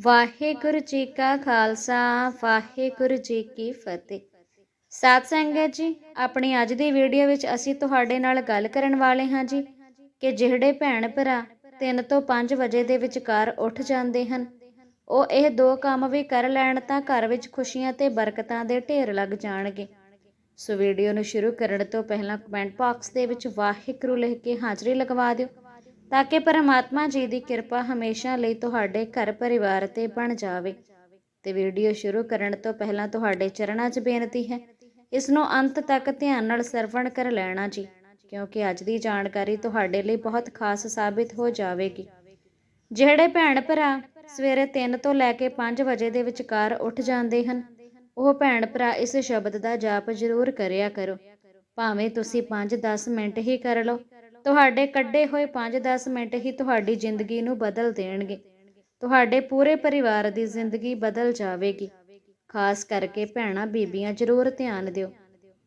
ਵਾਹਿਗੁਰੂ ਜੀ ਕਾ ਖਾਲਸਾ, ਵਾਹਿਗੁਰੂ ਜੀ ਕੀ ਫਤਿਹ। ਸਾਧ ਸੰਗਤ ਜੀ, ਆਪਣੀ ਅੱਜ ਦੀ ਵੀਡੀਓ ਵਿੱਚ ਅਸੀਂ ਤੁਹਾਡੇ ਨਾਲ ਗੱਲ ਕਰਨ ਵਾਲੇ ਹਾਂ ਜੀ ਕਿ ਜਿਹੜੇ ਭੈਣ ਭਰਾ 3 ਤੋਂ 5 ਵਜੇ ਦੇ ਵਿਚਕਾਰ ਉੱਠ ਜਾਂਦੇ ਹਨ, ਉਹ ਇਹ ਦੋ ਕੰਮ ਵੀ ਕਰ ਲੈਣ ਤਾਂ ਘਰ ਵਿੱਚ ਖੁਸ਼ੀਆਂ ਤੇ ਬਰਕਤਾਂ ਦੇ ਢੇਰ ਲੱਗ ਜਾਣਗੇ। ਸੋ ਵੀਡੀਓ ਨੂੰ ਸ਼ੁਰੂ ਕਰਨ ਤੋਂ ਪਹਿਲਾਂ ਕਮੈਂਟ ਬਾਕਸ ਦੇ ਵਿੱਚ ਵਾਹਿਗੁਰੂ ਲਿਖ ਕੇ ਹਾਜ਼ਰੀ ਲਗਵਾ ਦਿਓ। ਤਾਂ ਕਿ ਪਰਮਾਤਮਾ ਜੀ ਦੀ ਕਿਰਪਾ ਹਮੇਸ਼ਾ ਲਈ ਤੁਹਾਡੇ ਘਰ ਪਰਿਵਾਰ ਤੇ ਬਣ ਜਾਵੇ। ਤੇ ਵੀਡੀਓ ਸ਼ੁਰੂ ਕਰਨ ਤੋਂ ਪਹਿਲਾਂ ਤੁਹਾਡੇ ਚਰਨਾਂ 'ਚ ਬੇਨਤੀ ਹੈ। ਇਸ ਨੂੰ ਅੰਤ ਤੱਕ ਧਿਆਨ ਨਾਲ ਸਰਵਣ ਕਰ ਲੈਣਾ ਜੀ, ਕਿਉਂਕਿ ਅੱਜ ਦੀ ਜਾਣਕਾਰੀ ਤੁਹਾਡੇ ਲਈ ਬਹੁਤ ਖਾਸ ਸਾਬਿਤ ਹੋ ਜਾਵੇਗੀ। ਜਿਹੜੇ ਭੈਣ ਭਰਾ ਸਵੇਰੇ 3 ਤੋਂ ਲੈ ਕੇ 5 ਵਜੇ ਦੇ ਵਿਚਕਾਰ ਉੱਠ ਜਾਂਦੇ ਹਨ, ਉਹ ਭੈਣ ਭਰਾ ਇਸ ਸ਼ਬਦ ਦਾ ਜਾਪ ਜ਼ਰੂਰ ਕਰਿਆ ਕਰੋ। ਭਾਵੇਂ ਤੁਸੀਂ 5-10 ਮਿੰਟ ਹੀ ਕਰ ਲਓ ਤੁਹਾਡੇ ਕੱਢੇ ਹੋਏ 5-10 ਮਿੰਟ ਹੀ ਤੁਹਾਡੀ ਜ਼ਿੰਦਗੀ ਨੂੰ ਬਦਲ ਦੇਣਗੇ। ਤੁਹਾਡੇ ਪੂਰੇ ਪਰਿਵਾਰ ਦੀ ਜ਼ਿੰਦਗੀ ਬਦਲ ਜਾਵੇਗੀ। ਖਾਸ ਕਰਕੇ ਭੈਣਾਂ ਬੀਬੀਆਂ ਜ਼ਰੂਰ ਧਿਆਨ ਦਿਓ।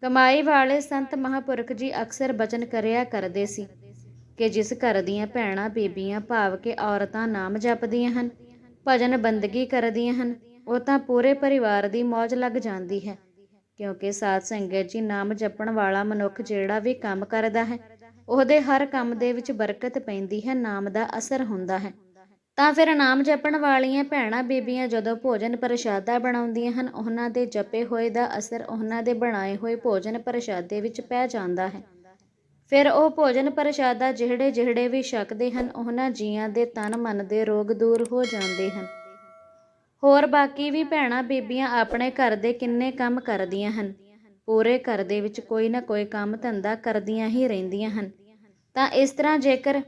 ਕਮਾਈ ਵਾਲੇ ਸੰਤ ਮਹਾਪੁਰਖ ਜੀ ਅਕਸਰ ਬਚਨ ਕਰਿਆ ਕਰਦੇ ਸੀ ਕਿ ਜਿਸ ਘਰ ਦੀਆਂ ਭੈਣਾਂ ਬੀਬੀਆਂ ਭਾਵ ਕੇ ਔਰਤਾਂ ਨਾਮ ਜਪਦੀਆਂ ਹਨ, ਭਜਨ ਬੰਦਗੀ ਕਰਦੀਆਂ ਹਨ, ਉਹ ਤਾਂ ਪੂਰੇ ਪਰਿਵਾਰ ਦੀ ਮੌਜ ਲੱਗ ਜਾਂਦੀ ਹੈ, ਕਿਉਂਕਿ ਸਾਧ ਸੰਗਤ ਜੀ ਨਾਮ ਜਪਣ ਵਾਲਾ ਮਨੁੱਖ ਜਿਹੜਾ ਵੀ ਕੰਮ ਕਰਦਾ ਹੈ ਉਹਦੇ ਹਰ ਕੰਮ ਦੇ ਵਿੱਚ ਬਰਕਤ ਪੈਂਦੀ ਹੈ, ਨਾਮ ਦਾ ਅਸਰ ਹੁੰਦਾ ਹੈ। ਤਾਂ ਫਿਰ ਨਾਮ ਜਪਣ ਵਾਲੀਆਂ ਭੈਣਾਂ ਬੀਬੀਆਂ ਜਦੋਂ ਭੋਜਨ ਪ੍ਰਸ਼ਾਦਾ ਬਣਾਉਂਦੀਆਂ ਹਨ, ਉਹਨਾਂ ਦੇ ਜਪੇ ਹੋਏ ਦਾ ਅਸਰ ਉਹਨਾਂ ਦੇ ਬਣਾਏ ਹੋਏ ਭੋਜਨ ਪ੍ਰਸ਼ਾਦੇ ਵਿੱਚ ਪੈ ਜਾਂਦਾ ਹੈ। ਫਿਰ ਉਹ ਭੋਜਨ ਪ੍ਰਸ਼ਾਦਾ ਜਿਹੜੇ ਜਿਹੜੇ ਵੀ ਛਕਦੇ ਹਨ, ਉਹਨਾਂ ਜੀਆਂ ਦੇ ਤਨ ਮਨ ਦੇ ਰੋਗ ਦੂਰ ਹੋ ਜਾਂਦੇ ਹਨ। ਹੋਰ ਬਾਕੀ ਵੀ ਭੈਣਾਂ ਬੀਬੀਆਂ ਆਪਣੇ ਘਰ ਦੇ ਕਿੰਨੇ ਕੰਮ ਕਰਦੀਆਂ ਹਨ? ਪੂਰੇ ਘਰ ਦੇ ਵਿੱਚ ਕੋਈ ਨਾ ਕੋਈ ਕੰਮ ਧੰਦਾ ਕਰਦੀਆਂ ਹੀ ਰਹਿੰਦੀਆਂ ਹਨ। ਤਾਂ ਇਸ ਤਰ੍ਹਾਂ ਜੇਕਰ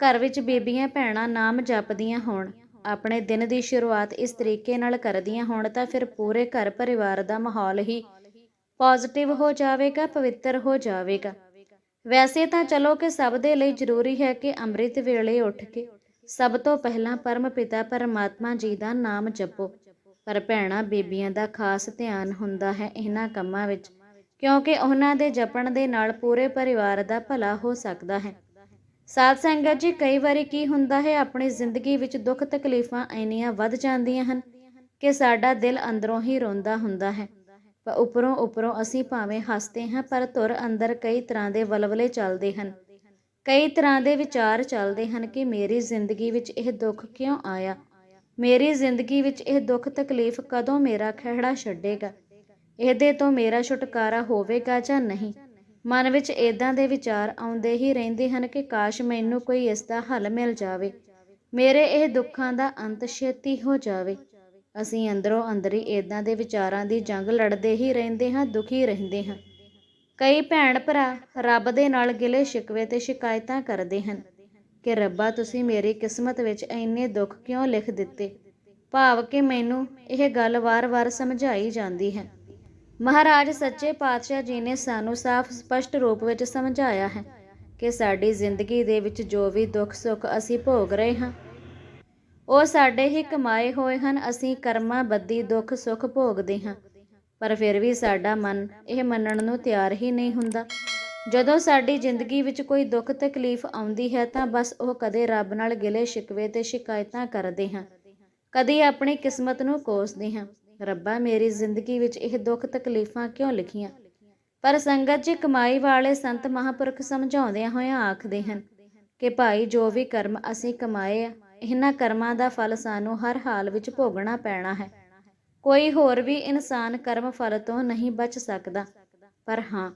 ਘਰ ਵਿੱਚ ਬੀਬੀਆਂ ਭੈਣਾਂ ਨਾਮ ਜਪਦੀਆਂ ਹੋਣ, ਆਪਣੇ ਦਿਨ ਦੀ ਸ਼ੁਰੂਆਤ ਇਸ ਤਰੀਕੇ ਨਾਲ ਕਰਦੀਆਂ ਹੋਣ, ਤਾਂ ਫਿਰ ਪੂਰੇ ਘਰ ਪਰਿਵਾਰ ਦਾ ਮਾਹੌਲ ਹੀ ਪੋਜ਼ਿਟਿਵ ਹੋ ਜਾਵੇਗਾ, ਪਵਿੱਤਰ ਹੋ ਜਾਵੇਗਾ। ਵੈਸੇ ਤਾਂ ਚਲੋ ਕਿ ਸਭ ਦੇ ਲਈ ਜ਼ਰੂਰੀ ਹੈ ਕਿ ਅੰਮ੍ਰਿਤ ਵੇਲੇ ਉੱਠ ਕੇ ਸਭ ਤੋਂ ਪਹਿਲਾਂ ਪਰਮ ਪਿਤਾ ਪਰਮਾਤਮਾ ਜੀ ਦਾ ਨਾਮ ਜਪੋ। ਪਰ ਭੈਣਾਂ, ਬੀਬੀਆਂ ਦਾ ਖਾਸ ਧਿਆਨ ਹੁੰਦਾ ਹੈ ਇਹਨਾਂ ਕੰਮਾਂ ਵਿੱਚ, ਕਿਉਂਕਿ ਉਹਨਾਂ ਦੇ ਜਪਣ ਦੇ ਨਾਲ ਪੂਰੇ ਪਰਿਵਾਰ ਦਾ ਭਲਾ ਹੋ ਸਕਦਾ ਹੈ। ਸਾਧ ਸੰਗਤ ਜੀ, ਕਈ ਵਾਰੀ ਕੀ ਹੁੰਦਾ ਹੈ, ਆਪਣੀ ਜ਼ਿੰਦਗੀ ਵਿੱਚ ਦੁੱਖ ਤਕਲੀਫਾਂ ਇੰਨੀਆਂ ਵੱਧ ਜਾਂਦੀਆਂ ਹਨ ਕਿ ਸਾਡਾ ਦਿਲ ਅੰਦਰੋਂ ਹੀ ਰੋਂਦਾ ਹੁੰਦਾ ਹੈ। ਪਰ ਉੱਪਰੋਂ ਉੱਪਰੋਂ ਅਸੀਂ ਭਾਵੇਂ ਹੱਸਦੇ ਹਾਂ, ਪਰ ਧੁਰ ਅੰਦਰ ਕਈ ਤਰ੍ਹਾਂ ਦੇ ਵਲਵਲੇ ਚੱਲਦੇ ਹਨ। ਕਈ ਤਰ੍ਹਾਂ ਦੇ ਵਿਚਾਰ ਚੱਲਦੇ ਹਨ ਕਿ ਮੇਰੀ ਜ਼ਿੰਦਗੀ ਵਿੱਚ ਇਹ ਦੁੱਖ ਕਿਉਂ ਆਇਆ? ਮੇਰੀ ਜ਼ਿੰਦਗੀ ਵਿੱਚ ਇਹ ਦੁੱਖ ਤਕਲੀਫ ਕਦੋਂ ਮੇਰਾ ਖਹਿੜਾ ਛੱਡੇਗਾ? ਇਹਦੇ ਤੋਂ ਮੇਰਾ ਛੁਟਕਾਰਾ ਹੋਵੇਗਾ ਜਾਂ ਨਹੀਂ? ਮਨ ਵਿੱਚ ਇਦਾਂ ਦੇ ਵਿਚਾਰ ਆਉਂਦੇ ਹੀ ਰਹਿੰਦੇ ਹਨ ਕਿ ਕਾਸ਼ ਮੈਨੂੰ ਕੋਈ ਇਸ ਦਾ ਹੱਲ ਮਿਲ ਜਾਵੇ। ਮੇਰੇ ਇਹ ਦੁੱਖਾਂ ਦਾ ਅੰਤ ਛੇਤੀ ਹੋ ਜਾਵੇ। ਅਸੀਂ ਅੰਦਰੋਂ ਅੰਦਰੀ ਇਦਾਂ ਦੇ ਵਿਚਾਰਾਂ ਦੀ ਜੰਗ ਲੜਦੇ ਹੀ ਰਹਿੰਦੇ ਹਾਂ, ਦੁਖੀ ਰਹਿੰਦੇ ਹਾਂ। ਕਈ ਭੈਣ ਭਰਾ ਰੱਬ ਦੇ ਨਾਲ ਗਿਲੇ ਸ਼ਿਕਵੇ ਤੇ ਸ਼ਿਕਾਇਤਾਂ ਕਰਦੇ ਹਨ। ਕਿ ਰੱਬਾ, ਤੁਸੀਂ ਮੇਰੀ ਕਿਸਮਤ ਵਿੱਚ ਇੰਨੇ ਦੁੱਖ ਕਿਉਂ ਲਿਖ ਦਿੱਤੇ? ਭਾਵ ਕਿ ਮੈਨੂੰ ਇਹ ਗੱਲ ਵਾਰ-ਵਾਰ ਸਮਝਾਈ ਜਾਂਦੀ ਹੈ। ਮਹਾਰਾਜ ਸੱਚੇ ਪਾਤਸ਼ਾਹ ਜੀ ਨੇ ਸਾਨੂੰ ਸਾਫ਼ ਸਪਸ਼ਟ ਰੂਪ ਵਿੱਚ ਸਮਝਾਇਆ ਹੈ ਕਿ ਸਾਡੀ ਜ਼ਿੰਦਗੀ ਦੇ ਵਿੱਚ ਜੋ ਵੀ ਦੁੱਖ ਸੁੱਖ ਅਸੀਂ ਭੋਗ ਰਹੇ ਹਾਂ, ਉਹ ਸਾਡੇ ਹੀ ਕਮਾਏ ਹੋਏ ਹਨ, ਅਸੀਂ ਕਰਮਾਂ ਬੱਦੀ ਦੁੱਖ ਸੁੱਖ ਭੋਗਦੇ ਹਾਂ। ਪਰ ਫਿਰ ਵੀ ਸਾਡਾ ਮਨ ਇਹ ਮੰਨਣ ਨੂੰ ਤਿਆਰ ਹੀ ਨਹੀਂ ਹੁੰਦਾ। ਜਦੋਂ ਸਾਡੀ ਜ਼ਿੰਦਗੀ ਵਿੱਚ ਕੋਈ ਦੁੱਖ ਤਕਲੀਫ ਆਉਂਦੀ ਹੈ ਤਾਂ ਬਸ ਉਹ ਕਦੇ ਰੱਬ ਨਾਲ ਗਿਲੇ ਸ਼ਿਕਵੇ ਤੇ ਸ਼ਿਕਾਇਤਾਂ ਕਰਦੇ ਹਾਂ। ਕਦੇ ਆਪਣੀ ਕਿਸਮਤ ਨੂੰ ਕੋਸਦੇ ਹਾਂ। ਰੱਬਾ, ਮੇਰੀ ਜ਼ਿੰਦਗੀ ਵਿੱਚ ਇਹ ਦੁੱਖ ਤਕਲੀਫਾਂ ਕਿਉਂ ਲਿਖੀਆਂ? ਪਰ ਸੰਗਤ ਜੀ ਕਮਾਈ ਵਾਲੇ ਸੰਤ ਮਹਾਪੁਰਖ ਸਮਝਾਉਂਦਿਆਂ ਹੋਇਆਂ ਆਖਦੇ ਹਨ ਕਿ ਭਾਈ, ਜੋ ਵੀ ਕਰਮ ਅਸੀਂ ਕਮਾਏ ਆ, ਇਹਨਾਂ ਕਰਮਾਂ ਦਾ ਫਲ ਸਾਨੂੰ ਹਰ ਹਾਲ ਵਿੱਚ ਭੋਗਣਾ ਪੈਣਾ ਹੈ। ਕੋਈ ਹੋਰ ਵੀ ਇਨਸਾਨ ਕਰਮ ਫਲ ਤੋਂ ਨਹੀਂ ਬਚ ਸਕਦਾ। ਪਰ ਹਾਂ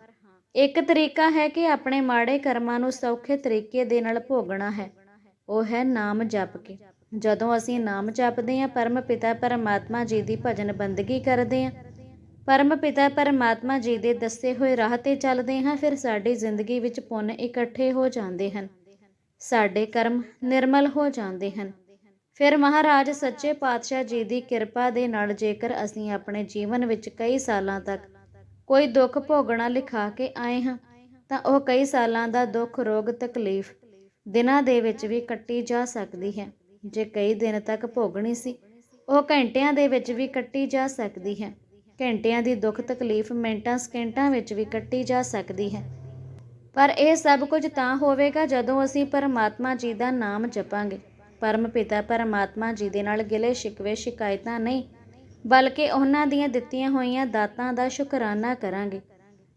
ਇੱਕ ਤਰੀਕਾ ਹੈ ਕਿ ਆਪਣੇ ਮਾੜੇ ਕਰਮਾਂ ਨੂੰ ਸੌਖੇ ਤਰੀਕੇ ਦੇ ਨਾਲ ਭੋਗਣਾ ਹੈ। ਉਹ ਹੈ ਨਾਮ ਜਪ ਕੇ। ਜਦੋਂ ਅਸੀਂ ਨਾਮ ਜਪਦੇ ਹਾਂ ਪਰਮ ਪਿਤਾ ਪਰਮਾਤਮਾ ਜੀ ਦੀ ਭਜਨ ਬੰਦਗੀ ਕਰਦੇ ਹਾਂ। ਪਰਮ ਪਿਤਾ ਪਰਮਾਤਮਾ ਜੀ ਦੇ ਦੱਸੇ ਹੋਏ ਰਾਹ ਤੇ ਚੱਲਦੇ ਹਾਂ, ਫਿਰ ਸਾਡੀ ਜ਼ਿੰਦਗੀ ਵਿੱਚ ਪੁੰਨ ਇਕੱਠੇ ਹੋ ਜਾਂਦੇ ਹਨ। ਸਾਡੇ ਕਰਮ ਨਿਰਮਲ ਹੋ ਜਾਂਦੇ ਹਨ। ਫਿਰ ਮਹਾਰਾਜ ਸੱਚੇ ਪਾਤਸ਼ਾਹ ਜੀ ਦੀ ਕਿਰਪਾ ਦੇ ਨਾਲ ਜੇਕਰ ਅਸੀਂ ਆਪਣੇ ਜੀਵਨ ਵਿੱਚ ਕਈ ਸਾਲਾਂ ਤੱਕ ਕੋਈ ਦੁੱਖ ਭੋਗਣਾ ਲਿਖਾ ਕੇ ਆਏ ਹਾਂ, ਤਾਂ ਉਹ ਕਈ ਸਾਲਾਂ ਦਾ ਦੁੱਖ, ਰੋਗ, ਤਕਲੀਫ ਦਿਨਾਂ ਦੇ ਵਿੱਚ ਵੀ ਕੱਟੀ ਜਾ ਸਕਦੀ ਹੈ। ਜੇ ਕਈ ਦਿਨ ਤੱਕ ਭੋਗਣੀ ਸੀ, ਉਹ ਘੰਟਿਆਂ ਦੇ ਵਿੱਚ ਵੀ ਕੱਟੀ ਜਾ ਸਕਦੀ ਹੈ। ਘੰਟਿਆਂ ਦੀ ਦੁੱਖ, ਤਕਲੀਫ ਮਿੰਟਾਂ, ਸਕਿੰਟਾਂ ਵਿੱਚ ਵੀ ਕੱਟੀ ਜਾ ਸਕਦੀ ਹੈ। ਪਰ ਇਹ ਸਭ ਕੁਝ ਤਾਂ ਹੋਵੇਗਾ ਜਦੋਂ ਅਸੀਂ ਪਰਮਾਤਮਾ ਜੀ ਦਾ ਨਾਮ ਜਪਾਂਗੇ। ਪਰਮ ਪਿਤਾ ਪਰਮਾਤਮਾ ਜੀ ਦੇ ਨਾਲ ਗਿਲੇ ਸ਼ਿਕਵੇ ਸ਼ਿਕਾਇਤਾਂ ਨਹੀਂ ਬਲਕਿ ਉਹਨਾਂ ਦੀਆਂ ਦਿੱਤੀਆਂ ਹੋਈਆਂ ਦਾਤਾਂ ਦਾ ਸ਼ੁਕਰਾਨਾ ਕਰਾਂਗੇ।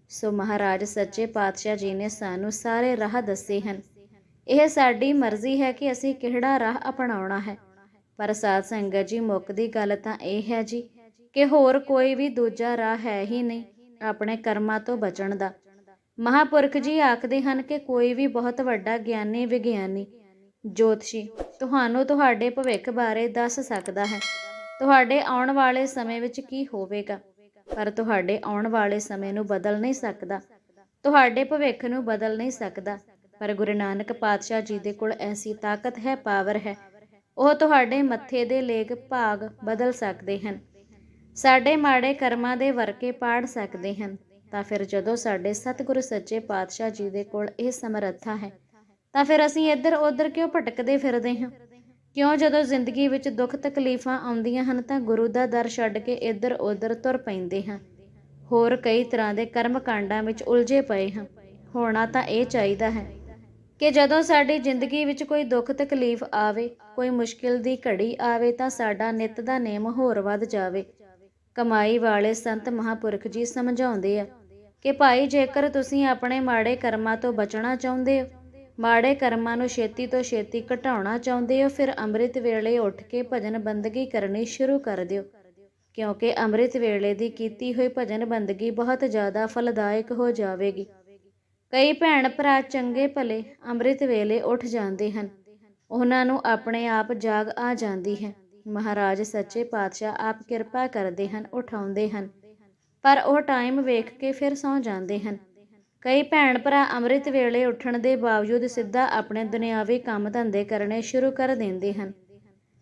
ਸੋ ਮਹਾਰਾਜ ਸੱਚੇ ਪਾਤਸ਼ਾਹ ਜੀ ਨੇ ਸਾਨੂੰ ਸਾਰੇ ਰਾਹ ਦੱਸੇ ਹਨ। ਇਹ ਸਾਡੀ ਮਰਜ਼ੀ ਹੈ ਕਿ ਅਸੀਂ ਕਿਹੜਾ ਰਾਹ ਅਪਣਾਉਣਾ ਹੈ। ਪਰ ਸਾਧ ਸੰਗਤ ਜੀ ਮੁੱਕਦੀ ਗੱਲ ਤਾਂ ਇਹ ਹੈ ਜੀ ਕਿ ਹੋਰ ਕੋਈ ਵੀ ਦੂਜਾ ਰਾਹ ਹੈ ਹੀ ਨਹੀਂ ਆਪਣੇ ਕਰਮਾਂ ਤੋਂ ਬਚਣ ਦਾ। ਮਹਾਪੁਰਖ ਜੀ ਆਖਦੇ ਹਨ ਕਿ ਕੋਈ ਵੀ ਬਹੁਤ ਵੱਡਾ ਗਿਆਨੀ ਵਿਗਿਆਨੀ ਜੋਤਸ਼ੀ ਤੁਹਾਨੂੰ ਤੁਹਾਡੇ ਭਵਿੱਖ ਬਾਰੇ ਦੱਸ ਸਕਦਾ ਹੈ। ਤੁਹਾਡੇ ਆਉਣ ਵਾਲੇ ਸਮੇਂ ਵਿੱਚ ਕੀ ਹੋਵੇਗਾ? ਪਰ ਤੁਹਾਡੇ ਆਉਣ ਵਾਲੇ ਸਮੇਂ ਨੂੰ ਬਦਲ ਨਹੀਂ ਸਕਦਾ। ਤੁਹਾਡੇ ਭਵਿੱਖ ਨੂੰ ਬਦਲ ਨਹੀਂ ਸਕਦਾ। ਪਰ ਗੁਰੂ ਨਾਨਕ ਪਾਤਸ਼ਾਹ ਜੀ ਦੇ ਕੋਲ ਐਸੀ ਤਾਕਤ ਹੈ, ਪਾਵਰ ਹੈ। ਉਹ ਤੁਹਾਡੇ ਮੱਥੇ ਦੇ ਲੇਖ ਭਾਗ ਬਦਲ ਸਕਦੇ ਹਨ। ਸਾਡੇ ਮਾੜੇ ਕਰਮਾਂ ਦੇ ਵਰਕੇ ਪਾੜ ਸਕਦੇ ਹਨ। ਤਾਂ ਫਿਰ ਜਦੋਂ ਸਾਡੇ ਸਤਿਗੁਰੂ ਸੱਚੇ ਪਾਤਸ਼ਾਹ ਜੀ ਦੇ ਕੋਲ ਇਹ ਸਮਰੱਥਾ ਹੈ, ਤਾਂ ਫਿਰ ਅਸੀਂ ਇੱਧਰ ਉੱਧਰ ਕਿਉਂ ਭਟਕਦੇ ਫਿਰਦੇ ਹਾਂ? ਕਿਉਂ ਜਦੋਂ ਜ਼ਿੰਦਗੀ ਵਿੱਚ ਦੁੱਖ ਤਕਲੀਫਾਂ ਆਉਂਦੀਆਂ ਹਨ ਤਾਂ ਗੁਰੂ ਦਾ ਦਰ ਛੱਡ ਕੇ ਇੱਧਰ ਉੱਧਰ ਤੁਰ ਪੈਂਦੇ ਹਾਂ। ਹੋਰ ਕਈ ਤਰ੍ਹਾਂ ਦੇ ਕਰਮ ਕਾਂਡਾਂ ਵਿੱਚ ਉਲਝੇ ਪਏ ਹਾਂ। ਹੋਣਾ ਤਾਂ ਇਹ ਚਾਹੀਦਾ ਹੈ ਕਿ ਜਦੋਂ ਸਾਡੀ ਜ਼ਿੰਦਗੀ ਵਿੱਚ ਕੋਈ ਦੁੱਖ ਤਕਲੀਫ ਆਵੇ, ਕੋਈ ਮੁਸ਼ਕਿਲ ਦੀ ਘੜੀ ਆਵੇ ਤਾਂ ਸਾਡਾ ਨਿਤ ਦਾ ਨੇਮ ਹੋਰ ਵੱਧ ਜਾਵੇ। ਕਮਾਈ ਵਾਲੇ ਸੰਤ ਮਹਾਪੁਰਖ ਜੀ ਸਮਝਾਉਂਦੇ ਆ ਕਿ ਭਾਈ ਜੇਕਰ ਤੁਸੀਂ ਆਪਣੇ ਮਾੜੇ ਕਰਮਾਂ ਤੋਂ ਬਚਣਾ ਚਾਹੁੰਦੇ ਹੋ ਮਾੜੇ ਕਰਮਾਂ ਨੂੰ ਛੇਤੀ ਤੋਂ ਛੇਤੀ ਘਟਾਉਣਾ ਚਾਹੁੰਦੇ ਹੋ, ਫਿਰ ਅੰਮ੍ਰਿਤ ਵੇਲੇ ਉੱਠ ਕੇ ਭਜਨ ਬੰਦਗੀ ਕਰਨੀ ਸ਼ੁਰੂ ਕਰ ਦਿਓ। ਕਿਉਂਕਿ ਅੰਮ੍ਰਿਤ ਵੇਲੇ ਦੀ ਕੀਤੀ ਹੋਈ ਭਜਨ ਬੰਦਗੀ ਬਹੁਤ ਜ਼ਿਆਦਾ ਫਲਦਾਇਕ ਹੋ ਜਾਵੇਗੀ। ਕਈ ਭੈਣ ਭਰਾ ਚੰਗੇ ਭਲੇ ਅੰਮ੍ਰਿਤ ਵੇਲੇ ਉੱਠ ਜਾਂਦੇ ਹਨ। ਉਹਨਾਂ ਨੂੰ ਆਪਣੇ ਆਪ ਜਾਗ ਆ ਜਾਂਦੀ ਹੈ। ਮਹਾਰਾਜ ਸੱਚੇ ਪਾਤਸ਼ਾਹ ਆਪ ਕਿਰਪਾ ਕਰਦੇ ਹਨ, ਉਠਾਉਂਦੇ ਹਨ। ਪਰ ਉਹ ਟਾਈਮ ਵੇਖ ਕੇ ਫਿਰ ਸੌਂ ਜਾਂਦੇ ਹਨ। ਕਈ ਭੈਣ ਭਰਾ ਅੰਮ੍ਰਿਤ ਵੇਲੇ ਉੱਠਣ ਦੇ ਬਾਵਜੂਦ ਸਿੱਧਾ ਆਪਣੇ ਦੁਨਿਆਵੀ ਕੰਮ ਧੰਦੇ ਕਰਨੇ ਸ਼ੁਰੂ ਕਰ ਦਿੰਦੇ ਹਨ।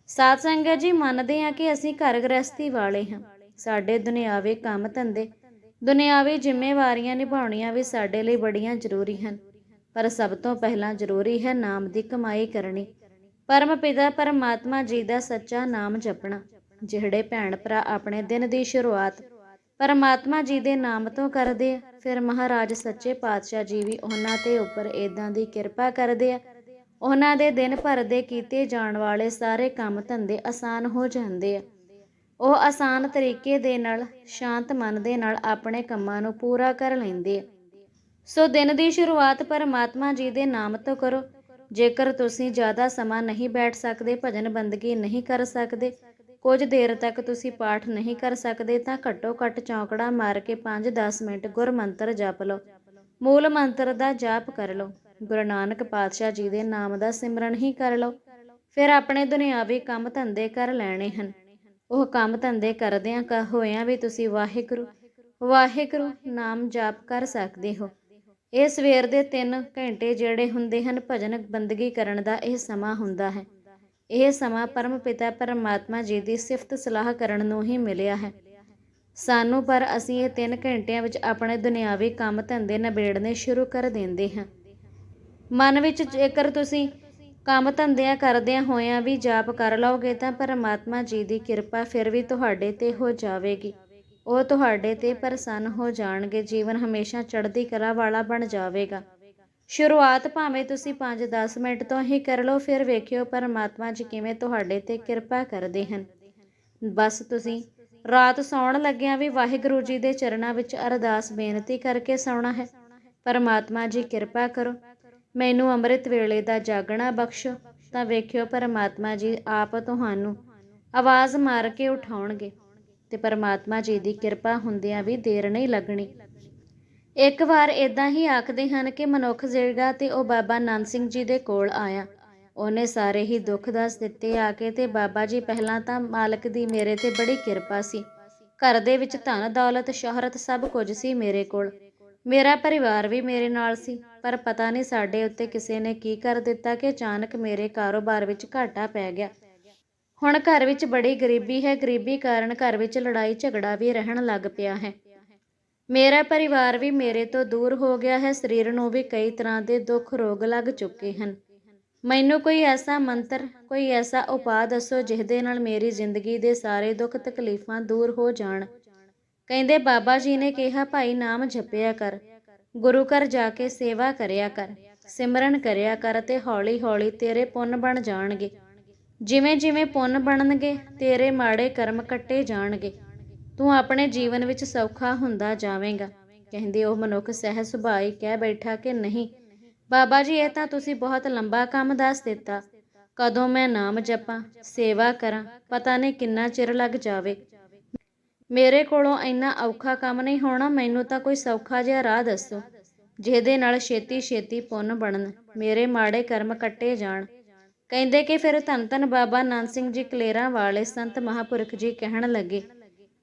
ਸਾਧ ਸੰਗਤ ਜੀ, ਮੰਨਦੇ ਆ ਕਿ ਅਸੀਂ ਘਰ ਗ੍ਰਸਤੀ ਵਾਲੇ ਹਾਂ। ਸਾਡੇ ਦੁਨਿਆਵੀ ਕੰਮ ਧੰਦੇ, ਦੁਨਿਆਵੀ ਜ਼ਿੰਮੇਵਾਰੀਆਂ ਨਿਭਾਉਣੀਆਂ ਵੀ ਸਾਡੇ ਲਈ ਬੜੀਆਂ ਜ਼ਰੂਰੀ ਹਨ। ਪਰ ਸਭ ਤੋਂ ਪਹਿਲਾਂ ਜ਼ਰੂਰੀ ਹੈ ਨਾਮ ਦੀ ਕਮਾਈ ਕਰਨੀ। ਪਰਮ ਪਿਤਾ ਪਰਮਾਤਮਾ ਜੀ ਦਾ ਸੱਚਾ ਨਾਮ ਜਪਣਾ, ਜਿਹੜੇ ਭੈਣ ਭਰਾ ਆਪਣੇ ਦਿਨ ਦੀ ਸ਼ੁਰੂਆਤ ਪਰਮਾਤਮਾ ਜੀ ਦੇ ਨਾਮ ਤੋਂ ਕਰਦੇ ਆ। ਫਿਰ ਮਹਾਰਾਜ ਸੱਚੇ ਪਾਤਸ਼ਾਹ ਜੀ ਵੀ ਉਹਨਾਂ ਤੇ ਉੱਪਰ ਇਦਾਂ ਦੀ ਕਿਰਪਾ ਕਰਦੇ ਆ। ਉਹਨਾਂ ਦੇ ਦਿਨ ਭਰ ਦੇ ਕੀਤੇ ਜਾਣ ਵਾਲੇ ਸਾਰੇ ਕੰਮ ਧੰਦੇ ਆਸਾਨ ਹੋ ਜਾਂਦੇ ਆ। ਉਹ ਆਸਾਨ ਤਰੀਕੇ ਦੇ ਨਾਲ, ਸ਼ਾਂਤ ਮਨ ਦੇ ਨਾਲ ਆਪਣੇ ਕੰਮਾਂ ਨੂੰ ਪੂਰਾ ਕਰ ਲੈਂਦੇ ਆ। ਸੋ ਦਿਨ ਦੀ ਸ਼ੁਰੂਆਤ ਪਰਮਾਤਮਾ ਜੀ ਦੇ ਨਾਮ ਤੋਂ ਕਰੋ। ਜੇਕਰ ਤੁਸੀਂ ਜ਼ਿਆਦਾ ਸਮਾਂ ਨਹੀਂ ਬੈਠ ਸਕਦੇ ਭਜਨ ਬੰਦਗੀ ਨਹੀਂ ਕਰ ਸਕਦੇ ਕੁਝ ਦੇਰ ਤੱਕ ਤੁਸੀਂ ਪਾਠ ਨਹੀਂ ਕਰ ਸਕਦੇ ਤਾਂ ਘੱਟੋ ਘੱਟ ਚੌਂਕੜਾ ਮਾਰ ਕੇ 5-10 ਮਿੰਟ ਗੁਰਮੰਤਰ ਜਪ ਲਓ। ਮੂਲ ਮੰਤਰ ਦਾ ਜਾਪ ਕਰ ਲਓ। ਗੁਰੂ ਨਾਨਕ ਪਾਤਸ਼ਾਹ ਜੀ ਦੇ ਨਾਮ ਦਾ ਸਿਮਰਨ ਹੀ ਕਰ ਲਓ। ਫਿਰ ਆਪਣੇ ਦੁਨਿਆਵੀ ਕੰਮ ਧੰਦੇ ਕਰ ਲੈਣੇ ਹਨ। ਉਹ ਕੰਮ ਧੰਦੇ ਕਰਦਿਆਂ ਕਹ ਹੋਇਆਂ ਵੀ ਤੁਸੀਂ ਵਾਹਿਗੁਰੂ ਵਾਹਿਗੁਰੂ ਨਾਮ ਜਾਪ ਕਰ ਸਕਦੇ ਹੋ। ਇਹ ਸਵੇਰ ਦੇ 3 ਘੰਟੇ ਜਿਹੜੇ ਹੁੰਦੇ ਹਨ, ਭਜਨ ਬੰਦਗੀ ਕਰਨ ਦਾ ਇਹ ਸਮਾਂ ਹੁੰਦਾ ਹੈ। ਇਹ ਸਮਾਂ ਪਰਮ ਪਿਤਾ ਪਰਮਾਤਮਾ ਜੀ ਦੀ ਸਿਫਤ ਸਲਾਹ ਕਰਨ ਨੂੰ ਹੀ ਮਿਲਿਆ ਹੈ। ਸਾਨੂੰ ਪਰ ਅਸੀਂ ਇਹ 3 ਘੰਟਿਆਂ ਵਿੱਚ ਆਪਣੇ ਦੁਨਿਆਵੀ ਕੰਮ ਧੰਦੇ ਨਿਬੇੜਨੇ ਸ਼ੁਰੂ ਕਰ ਦਿੰਦੇ ਹਾਂ। ਮਨ ਵਿੱਚ ਜੇਕਰ ਤੁਸੀਂ ਕੰਮ ਧੰਦਿਆਂ ਕਰਦਿਆਂ ਹੋਇਆਂ ਵੀ ਜਾਪ ਕਰ ਲਓਗੇ ਤਾਂ ਪਰਮਾਤਮਾ ਜੀ ਦੀ ਕਿਰਪਾ ਫਿਰ ਵੀ ਤੁਹਾਡੇ ਤੇ ਹੋ ਜਾਵੇਗੀ। ਉਹ ਤੁਹਾਡੇ ਤੇ ਪ੍ਰਸੰਨ ਹੋ ਜਾਣਗੇ, ਜੀਵਨ ਹਮੇਸ਼ਾ ਚੜ੍ਹਦੀ ਕਲਾ ਵਾਲਾ ਬਣ ਜਾਵੇਗਾ। ਸ਼ੁਰੂਆਤ ਭਾਵੇਂ ਤੁਸੀਂ 5-10 ਮਿੰਟ ਤੋਂ ਹੀ ਕਰ ਲਓ, ਫਿਰ ਵੇਖਿਓ ਪਰਮਾਤਮਾ ਜੀ ਕਿਵੇਂ ਤੁਹਾਡੇ ਤੇ ਕਿਰਪਾ ਕਰਦੇ ਹਨ। ਬਸ ਤੁਸੀਂ ਰਾਤ ਸੌਣ ਲੱਗਿਆਂ ਵੀ ਵਾਹਿਗੁਰੂ ਜੀ ਦੇ ਚਰਨਾਂ ਵਿੱਚ ਅਰਦਾਸ ਬੇਨਤੀ ਕਰਕੇ ਸੌਣਾ ਹੈ। ਪਰਮਾਤਮਾ ਜੀ ਕਿਰਪਾ ਕਰੋ। ਮੈਨੂੰ ਅੰਮ੍ਰਿਤ ਵੇਲੇ ਦਾ ਜਾਗਣਾ ਬਖਸ਼ੋ, ਤਾਂ ਵੇਖਿਓ ਪਰਮਾਤਮਾ ਜੀ ਆਪ ਤੁਹਾਨੂੰ ਆਵਾਜ਼ ਮਾਰ ਕੇ ਉਠਾਉਣਗੇ ਤੇ ਪਰਮਾਤਮਾ ਜੀ ਦੀ ਕਿਰਪਾ ਹੁੰਦਿਆਂ ਵੀ ਦੇਰ ਨਹੀਂ ਲੱਗਣੀ। ਇੱਕ ਵਾਰ ਇਦਾਂ ਹੀ ਆਖਦੇ ਹਨ ਕਿ ਮਨੁੱਖ ਜਿਹੜਾ ਤੇ ਉਹ ਬਾਬਾ ਨੰਦ ਸਿੰਘ ਜੀ ਦੇ ਕੋਲ ਆਇਆ। ਉਹਨੇ ਸਾਰੇ ਹੀ ਦੁੱਖ ਦੱਸ ਦਿੱਤੇ ਆ ਕੇ ਤੇ ਬਾਬਾ ਜੀ ਪਹਿਲਾਂ ਤਾਂ ਮਾਲਕ ਦੀ ਮੇਰੇ ਤੇ ਬੜੀ ਕਿਰਪਾ ਸੀ। ਘਰ ਦੇ ਵਿੱਚ ਧਨ, ਦੌਲਤ, ਸ਼ੋਹਰਤ ਸਭ ਕੁਝ ਸੀ ਮੇਰੇ ਕੋਲ। ਮੇਰਾ ਪਰਿਵਾਰ ਵੀ ਮੇਰੇ ਨਾਲ ਸੀ, ਪਰ ਪਤਾ ਨਹੀਂ ਸਾਡੇ ਉੱਤੇ ਕਿਸੇ ਨੇ ਕੀ ਕਰ ਦਿੱਤਾ ਕਿ ਅਚਾਨਕ ਮੇਰੇ ਕਾਰੋਬਾਰ ਵਿੱਚ ਘਾਟਾ ਪੈ ਗਿਆ। ਹੁਣ ਘਰ ਵਿੱਚ ਬੜੀ ਗਰੀਬੀ ਹੈ। ਗਰੀਬੀ ਕਾਰਨ ਘਰ ਵਿੱਚ ਲੜਾਈ ਝਗੜਾ ਵੀ ਰਹਿਣ ਲੱਗ ਪਿਆ ਹੈ। ਮੇਰਾ ਪਰਿਵਾਰ ਵੀ ਮੇਰੇ ਤੋਂ ਦੂਰ ਹੋ ਗਿਆ ਹੈ। ਸਰੀਰ ਨੂੰ ਵੀ ਕਈ ਤਰ੍ਹਾਂ ਦੇ ਦੁੱਖ, ਰੋਗ ਲੱਗ ਚੁੱਕੇ ਹਨ। ਮੈਨੂੰ ਕੋਈ ਐਸਾ ਮੰਤਰ, ਕੋਈ ਐਸਾ ਉਪਾਅ ਦੱਸੋ ਜਿਹਦੇ ਨਾਲ ਮੇਰੀ ਜ਼ਿੰਦਗੀ ਦੇ ਸਾਰੇ ਦੁੱਖ ਤਕਲੀਫਾਂ ਦੂਰ ਹੋ ਜਾਣ। ਕਹਿੰਦੇ, ਬਾਬਾ ਜੀ ਨੇ ਕਿਹਾ, ਭਾਈ ਨਾਮ ਜਪਿਆ ਕਰ। ਗੁਰੂ ਘਰ ਜਾ ਕੇ ਸੇਵਾ ਕਰਿਆ ਕਰ। ਸਿਮਰਨ ਕਰਿਆ ਕਰ ਤੇ ਹੌਲੀ ਹੌਲੀ ਤੇਰੇ ਪੁੰਨ ਬਣ ਜਾਣਗੇ। ਜਿਵੇਂ ਜਿਵੇਂ ਪੁੰਨ ਬਣਨਗੇ, ਤੇਰੇ ਮਾੜੇ ਕਰਮ ਕੱਟੇ ਜਾਣਗੇ। ਤੂੰ ਆਪਣੇ ਜੀਵਨ ਵਿੱਚ ਸੌਖਾ ਹੁੰਦਾ ਜਾਵੇਂਗਾ। ਕਹਿੰਦੇ ਉਹ ਮਨੁੱਖ ਸਹਿ ਸੁਭਾਈ ਕਹਿ ਬੈਠਾ ਕਿ ਨਹੀਂ। ਬਾਬਾ ਜੀ, ਇਹ ਤਾਂ ਤੁਸੀਂ ਬਹੁਤ ਲੰਬਾ ਕੰਮ ਦੱਸ ਦਿੱਤਾ। ਕਦੋਂ ਮੈਂ ਨਾਮ ਜਪਾਂ, ਸੇਵਾ ਕਰਾਂ, ਪਤਾ ਨਹੀਂ ਕਿੰਨਾ ਚਿਰ ਲੱਗ ਜਾਵੇ। ਮੇਰੇ ਕੋਲੋਂ ਇੰਨਾ ਔਖਾ ਕੰਮ ਨਹੀਂ ਹੋਣਾ, ਮੈਨੂੰ ਤਾਂ ਕੋਈ ਸੌਖਾ ਜਿਹਾ ਰਾਹ ਦੱਸੋ, ਜਿਹਦੇ ਨਾਲ ਛੇਤੀ ਛੇਤੀ ਪੁੰਨ ਬਣਨ, ਮੇਰੇ ਮਾੜੇ ਕਰਮ ਕੱਟੇ ਜਾਣ। ਕਹਿੰਦੇ ਕਿ ਫਿਰ ਧੰਨ ਧੰਨ ਬਾਬਾ ਨਾਨਕ ਸਿੰਘ ਜੀ ਕਲੇਰਾਂ ਵਾਲੇ ਸੰਤ ਮਹਾਪੁਰਖ ਜੀ ਕਹਿਣ ਲੱਗੇ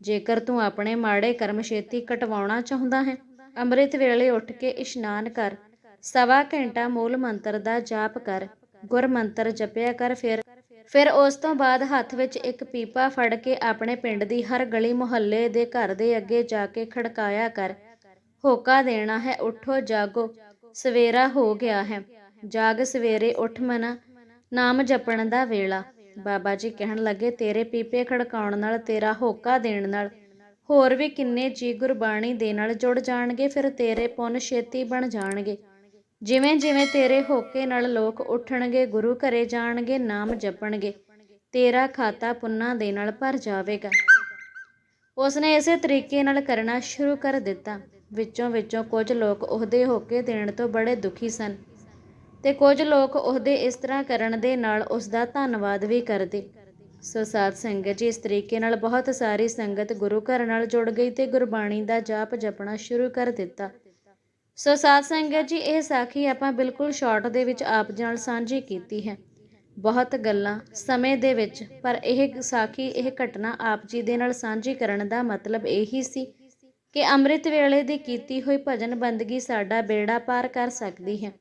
ਜੇਕਰ ਤੂੰ ਆਪਣੇ ਮਾੜੇ ਕਰਮ ਛੇਤੀ ਕਟਵਾਉਣਾ ਚਾਹੁੰਦਾ ਹੈ, ਅੰਮ੍ਰਿਤ ਵੇਲੇ ਉੱਠ ਕੇ ਇਸ਼ਨਾਨ ਕਰ, ਸਵਾ ਘੰਟਾ ਮੂਲ ਮੰਤਰ ਦਾ ਜਾਪ ਕਰ, ਗੁਰ ਮੰਤਰ ਜਪਿਆ ਕਰ ਫਿਰ ਫਿਰ ਉਸ ਤੋਂ ਬਾਅਦ ਹੱਥ ਵਿੱਚ ਇੱਕ ਪੀਪਾ ਫੜ ਕੇ ਆਪਣੇ ਪਿੰਡ ਦੀ ਹਰ ਗਲੀ ਮੁਹੱਲੇ ਦੇ ਘਰ ਦੇ ਅੱਗੇ ਜਾ ਕੇ ਖੜਕਾਇਆ ਕਰ, ਹੋਕਾ ਦੇਣਾ ਹੈ, ਉਠੋ, ਜਾਗੋ, ਸਵੇਰਾ ਹੋ ਗਿਆ ਹੈ, ਜਾਗ ਸਵੇਰੇ ਉੱਠ ਮਨਾ, ਨਾਮ ਜਪਣ ਦਾ ਵੇਲਾ। ਬਾਬਾ ਜੀ ਕਹਿਣ ਲੱਗੇ, ਤੇਰੇ ਪੀਪੇ ਖੜਕਾਉਣ ਨਾਲ, ਤੇਰਾ ਹੋਕਾ ਦੇਣ ਨਾਲ, ਹੋਰ ਵੀ ਕਿੰਨੇ ਜੀ ਗੁਰਬਾਣੀ ਦੇ ਨਾਲ ਜੁੜ ਜਾਣਗੇ, ਫਿਰ ਤੇਰੇ ਪੁੰਨ ਛੇਤੀ ਬਣ ਜਾਣਗੇ। ਜਿਵੇਂ ਜਿਵੇਂ ਤੇਰੇ ਹੋਕੇ ਨਾਲ ਲੋਕ ਉੱਠਣਗੇ, ਗੁਰੂ ਘਰੇ ਜਾਣਗੇ, ਨਾਮ ਜਪਣਗੇ, ਤੇਰਾ ਖਾਤਾ ਪੁੰਨਾਂ ਦੇ ਨਾਲ ਭਰ ਜਾਵੇਗਾ। ਉਸਨੇ ਇਸੇ ਤਰੀਕੇ ਨਾਲ ਕਰਨਾ ਸ਼ੁਰੂ ਕਰ ਦਿੱਤਾ। ਵਿੱਚੋਂ ਵਿੱਚੋਂ ਕੁਝ ਲੋਕ ਉਹਦੇ ਹੋਕੇ ਦੇਣ ਤੋਂ ਬੜੇ ਦੁਖੀ ਸਨ। ਤੇ ਕੁਝ ਲੋਕ ਉਹਦੇ ਇਸ ਤਰ੍ਹਾਂ ਕਰਨ ਦੇ ਨਾਲ ਉਸ ਦਾ ਧੰਨਵਾਦ ਵੀ ਕਰਦੇ। ਸੋ ਸਾਧ ਸੰਗਤ ਜੀ, ਇਸ ਤਰੀਕੇ ਨਾਲ ਬਹੁਤ ਸਾਰੀ ਸੰਗਤ ਗੁਰੂ ਘਰ ਨਾਲ ਜੁੜ ਗਈ ਤੇ ਗੁਰਬਾਣੀ ਦਾ ਜਾਪ ਜਪਣਾ ਸ਼ੁਰੂ ਕਰ ਦਿੱਤਾ। ਸੋ ਸਾਧ ਸੰਗਤ ਜੀ, ਇਹ ਸਾਖੀ ਆਪਾਂ ਬਿਲਕੁਲ ਸ਼ਾਰਟ ਦੇ ਵਿੱਚ ਆਪ ਜੀ ਨਾਲ ਸਾਂਝੀ ਕੀਤੀ ਹੈ। ਬਹੁਤ ਗੱਲਾਂ ਸਮੇਂ ਦੇ ਵਿੱਚ, ਪਰ ਇਹ ਸਾਖੀ, ਇਹ ਘਟਨਾ ਆਪ ਜੀ ਦੇ ਨਾਲ ਸਾਂਝੀ ਕਰਨ ਦਾ ਮਤਲਬ ਇਹੀ ਸੀ ਕਿ ਅੰਮ੍ਰਿਤ ਵੇਲੇ ਦੀ ਕੀਤੀ ਹੋਈ ਭਜਨ ਬੰਦਗੀ ਸਾਡਾ ਬੇੜਾ ਪਾਰ ਕਰ ਸਕਦੀ ਹੈ।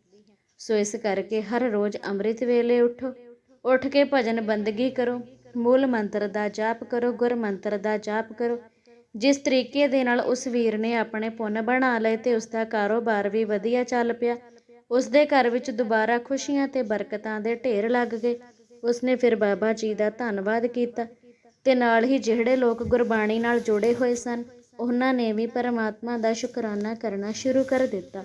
ਸੋ ਇਸ ਕਰਕੇ ਹਰ ਰੋਜ਼ ਅੰਮ੍ਰਿਤ ਵੇਲੇ ਉਠੋ। ਉੱਠ ਕੇ ਭਜਨ ਬੰਦਗੀ ਕਰੋ। ਮੂਲ ਮੰਤਰ ਦਾ ਜਾਪ ਕਰੋ, ਗੁਰ ਮੰਤਰ ਦਾ ਜਾਪ ਕਰੋ। ਜਿਸ ਤਰੀਕੇ ਦੇ ਨਾਲ ਉਸ ਵੀਰ ਨੇ ਆਪਣੇ ਪੁੰਨ ਬਣਾ ਲਏ ਤੇ ਉਸ ਦਾ ਕਾਰੋਬਾਰ ਵੀ ਵਧੀਆ ਚੱਲ ਪਿਆ ਉਸ ਦੇ ਘਰ ਵਿੱਚ ਦੁਬਾਰਾ ਖੁਸ਼ੀਆਂ ਤੇ ਬਰਕਤਾਂ ਦੇ ਢੇਰ ਲੱਗ ਗਏ। ਉਸਨੇ ਫਿਰ ਬਾਬਾ ਜੀ ਦਾ ਧੰਨਵਾਦ ਕੀਤਾ ਤੇ ਨਾਲ ਹੀ ਜਿਹੜੇ ਲੋਕ ਗੁਰਬਾਣੀ ਨਾਲ ਜੁੜੇ ਹੋਏ ਸਨ, ਉਹਨਾਂ ਨੇ ਵੀ ਪਰਮਾਤਮਾ ਦਾ ਸ਼ੁਕਰਾਨਾ ਕਰਨਾ ਸ਼ੁਰੂ ਕਰ ਦਿੱਤਾ।